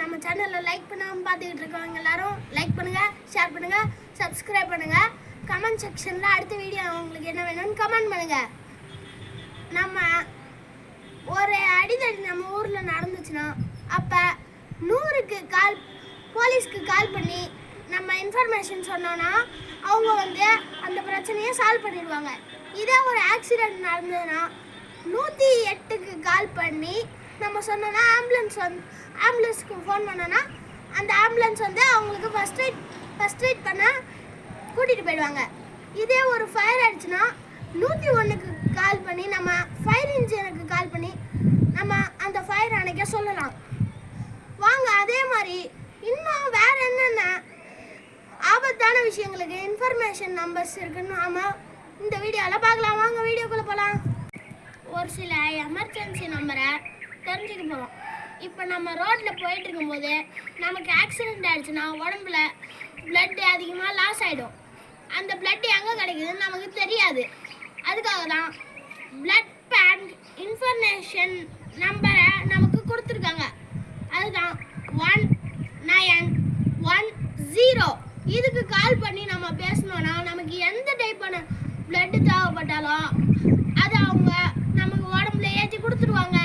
நம்ம சேனலில் லைக் பண்ணாமல் பார்த்துக்கிட்டு இருக்கவங்க எல்லாரும் லைக் பண்ணுங்கள் ஷேர் பண்ணுங்கள் சப்ஸ்கிரைப் பண்ணுங்கள் கமெண்ட் செக்ஷனில் அடுத்த வீடியோ உங்களுக்கு என்ன வேணும்னு கமெண்ட் பண்ணுங்கள் நம்ம ஒரு அடிதடி நம்ம ஊரில் நடந்துச்சுன்னா அப்போ நூறுக்கு கால் போலீஸ்க்கு கால் பண்ணி நம்ம இன்ஃபர்மேஷன் சொன்னோன்னா அவங்க வந்து அந்த பிரச்சனையை சால்வ் பண்ணிடுவாங்க. இதே ஒரு ஆக்சிடெண்ட் நடந்ததுன்னா நூற்றி எட்டுக்கு கால் பண்ணி நம்ம சொன்னோன்னா ஆம்புலன்ஸ் வந்து ஆம்புலன்ஸ்க்கு ஃபோன் பண்ணோன்னா அந்த ஆம்புலன்ஸ் வந்து அவங்களுக்கு ஃபஸ்ட் எய்ட் ஃபஸ்ட் எய்ட் பண்ண கூட்டிகிட்டு போயிடுவாங்க. இதே ஒரு ஃபயர் ஆயிடுச்சுன்னா நூற்றி ஒன்றுக்கு கால் பண்ணி நம்ம ஃபயர் இன்ஜினுக்கு கால் பண்ணி நம்ம அந்த ஃபயர் அணைக்க சொல்லலாம். வாங்க அதே மாதிரி இன்னும் வேறு என்னென்ன ஆபத்தான விஷயங்களுக்கு இன்ஃபர்மேஷன் நம்பர்ஸ் இருக்குன்னு ஆமாம் இந்த வீடியோவில் பார்க்கலாம். வாங்க வீடியோக்குள்ளே போகலாம் ஒரு சில எமர்ஜென்சி நம்பரை தெரிஞ்சுக்க போகிறோம் இப்போ நம்ம ரோட்டில் போயிட்டு இருக்கும்போது நமக்கு ஆக்சிடென்ட் ஆயிடுச்சுன்னா உடம்புல blood அதிகமாக லாஸ் ஆகிடும் அந்த பிளட் எங்கே கிடைக்குதுன்னு நமக்கு தெரியாது. அதுக்காக தான் பிளட் பேங்க் இன்ஃபர்மேஷன் நம்பரை நமக்கு கொடுத்துருக்காங்க. அதுதான் ஒன் நயன் ஒன் ஜீரோ இதுக்கு கால் பண்ணி நம்ம பேசணும்னா நமக்கு எந்த டைப்பான பிளட்டு தேவைப்பட்டாலும் அது அவங்க நமக்கு உடம்புல ஏற்றி கொடுத்துருவாங்க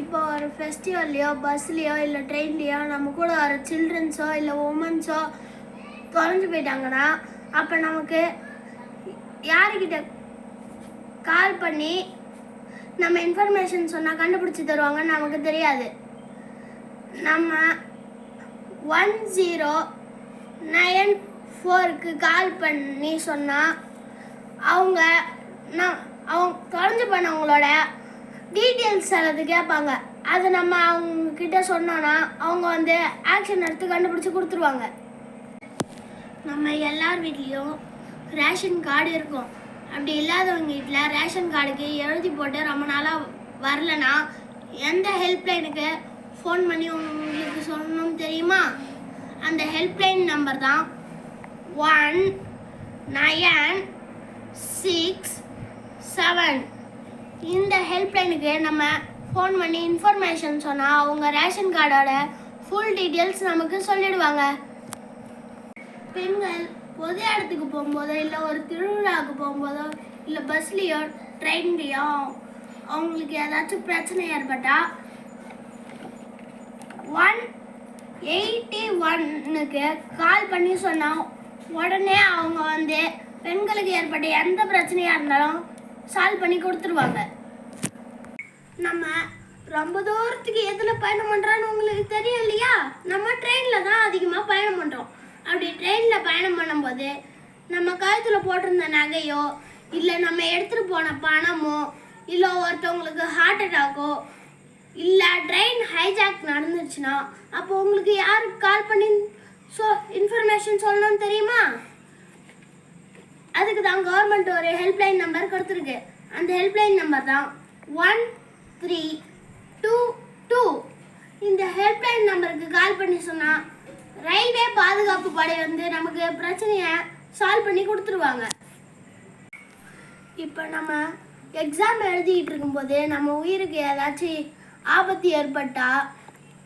இப்போ ஒரு ஃபெஸ்டிவல்லையோ பஸ்லேயோ இல்லை ட்ரெயின்லேயோ நம்ம கூட வர சில்ட்ரன்ஸோ இல்லை உமன்ஸோ தொலைஞ்சு போயிட்டாங்கன்னா அப்போ நமக்கு யாருக்கிட்ட கால் பண்ணி நம்ம இன்ஃபர்மேஷன் சொன்னால் கண்டுபிடிச்சி தருவாங்கன்னு நமக்கு தெரியாது. நம்ம ஒன் ஜீரோ நயன் ஃபோருக்கு கால் பண்ணி சொன்னால் அவங்க நான் அவங்க தொலைஞ்சு போனவங்களோட டீட்டெயில்ஸ் அல்லது கேட்பாங்க. அதை நம்ம அவங்க கிட்ட சொன்னோன்னா அவங்க வந்து ஆக்ஷன் எடுத்து கண்டுபிடிச்சி கொடுத்துருவாங்க. நம்ம எல்லார் வீட்லேயும் ரேஷன் கார்டு இருக்கும். அப்படி இல்லாதவங்க வீட்டில் ரேஷன் கார்டுக்கு எழுதி போட்டு ரொம்ப நாளாக வரலனா எந்த ஹெல்ப்லைனுக்கு ஃபோன் பண்ணி உங்களுக்கு சொல்லணும் தெரியுமா? அந்த ஹெல்ப்லைன் நம்பர் தான் ஒன் நயன் சிக்ஸ் செவன் இந்த ஹெல்ப்லைனுக்கு நம்ம ஃபோன் பண்ணி இன்ஃபர்மேஷன் சொன்னால் அவங்க ரேஷன் கார்டோட ஃபுல் டீட்டெயில்ஸ் நமக்கு சொல்லிடுவாங்க. பெண்கள் பொது இடத்துக்கு போகும்போதோ இல்லை ஒரு திருவிழாவுக்கு போகும்போதோ இல்லை பஸ்லேயோ ட்ரெயின்லேயோ அவங்களுக்கு ஏதாச்சும் பிரச்சனை ஏற்பட்டால் ஒன் எயிட்டி ஒன்னுக்கு கால் பண்ணி சொன்னால் உடனே அவங்க வந்து பெண்களுக்கு ஏற்பட்ட எந்த பிரச்சனையாக இருந்தாலும் சால்வ் பண்ணி கொடுத்துருவாங்க. நம்ம ரொம்ப தூரத்துக்கு எதில் பயணம் பண்ணுறான்னு உங்களுக்கு தெரியும் இல்லையா? நம்ம ட்ரெயினில் தான் அதிகமாக பயணம் பண்ணுறோம் அப்படி ட்ரெயினில் பயணம் பண்ணும்போது நம்ம கழுத்தில் போட்டிருந்த நகையோ இல்லை நம்ம எடுத்துகிட்டு போன பணமோ இல்லை ஒருத்தவங்களுக்கு ஹார்ட் அட்டாக்கோ இல்லை ட்ரெயின் ஹைஜாக் நடந்துச்சுன்னா அப்போ உங்களுக்கு யாருக்கு கால் பண்ணி ஸோ இன்ஃபர்மேஷன் சொல்லணும்னு தெரியுமா? அதுக்கு தான் கவர்மெண்ட் ஒரு ஹெல்ப்லைன் நம்பர் கொடுத்துருக்கு. அந்த ஹெல்ப்லைன் நம்பர் தான் ஒன் த்ரீ டூ டூ இந்த ஹெல்ப்லைன் நம்பருக்கு கால் பண்ணி சொன்னால் ரயில்வே பாதுகாப்பு படை வந்து நமக்கு பிரச்சனையை சால்வ் பண்ணி கொடுத்துருவாங்க. இப்போ நம்ம எக்ஸாம் எழுதிக்கிட்டு இருக்கும்போது நம்ம உயிருக்கு ஏதாச்சும் ஆபத்து ஏற்பட்டால்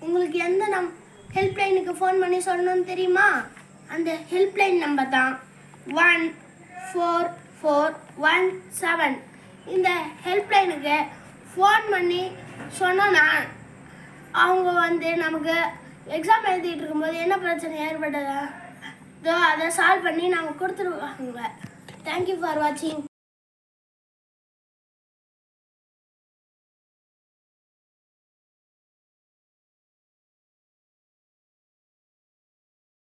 உங்களுக்கு எந்த நம் ஹெல்ப்லைனுக்கு ஃபோன் பண்ணி சொல்லணும்னு தெரியுமா? அந்த ஹெல்ப்லைன் நம்பர் தான் one four four one seven இந்த ஹெல்ப்லைனுக்கு ஃபோன் பண்ணி சொன்னோன்னா அவங்க வந்து நமக்கு எக்ஸாம் எழுதிட்டு இருக்கும்போது என்ன பிரச்சனை ஏற்பட்டதோ? அதை சால்வ் பண்ணி நாங்கள் கொடுத்துருவாங்க. தேங்க்யூ ஃபார் வாட்சிங்